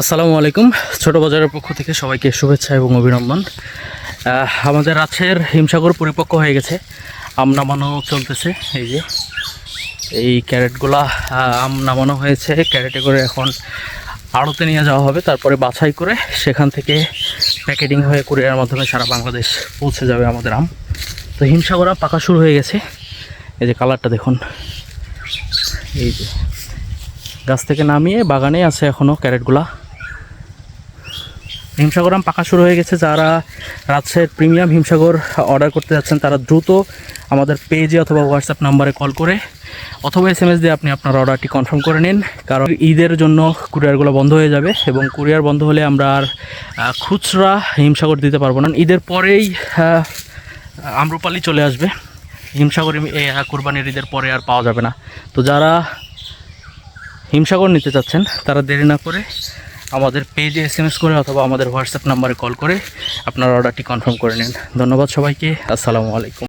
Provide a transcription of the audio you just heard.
আসসালামু আলাইকুম। ছোট বাজারের পক্ষ থেকে সবাইকে শুভেচ্ছা এবং অভিনন্দন। আমাদের রাজের হিমসাগর পরিপক্ক হয়ে গেছে। আম নামানো চলতেছে, এই যে। এই ক্যারেটগুলা আম নামানো হয়েছে। ক্যারেটে করে এখন আড়তে নিয়ে যাওয়া হবে। তারপরে বাছাই করে সেখান থেকে প্যাকেটিং হয়ে কুরিয়ার মাধ্যমে সারা বাংলাদেশ পৌঁছে যাবে আমাদের আম। তো হিমসাগর আম পাকা শুরু হয়ে গেছে। এই যে কালারটা দেখুন। এই যে। গাছ থেকে নামিয়ে বাগানে আছে এখনও ক্যারেটগুলা। হিমসাগর আম পাকা শুরু হয়ে গেছে। যারা রাজশাহীর প্রিমিয়াম হিমসাগর অর্ডার করতে যাচ্ছেন, তারা দ্রুত আমাদের পেজে অথবা হোয়াটসঅ্যাপ নাম্বারে কল করে অথবা এস এম এস দিয়ে আপনি আপনার অর্ডারটি কনফার্ম করে নিন। কারণ ঈদের জন্য কুরিয়ারগুলো বন্ধ হয়ে যাবে এবং কুরিয়ার বন্ধ হলে আমরা আর খুচরা হিমসাগর দিতে পারব না। ঈদের পরেই আম্রপালি চলে আসবে। হিমসাগর কুরবানির ঈদের পরে আর পাওয়া যাবে না। তো যারা হিমসাগর নিতে চাচ্ছেন, তারা দেরি না করে আমাদের পেজে এস এম এস করে অথবা আমাদের হোয়াটসঅ্যাপ নাম্বারে কল করে আপনার অর্ডারটি কনফার্ম করে নিন। ধন্যবাদ সবাইকে। আসসালামু আলাইকুম।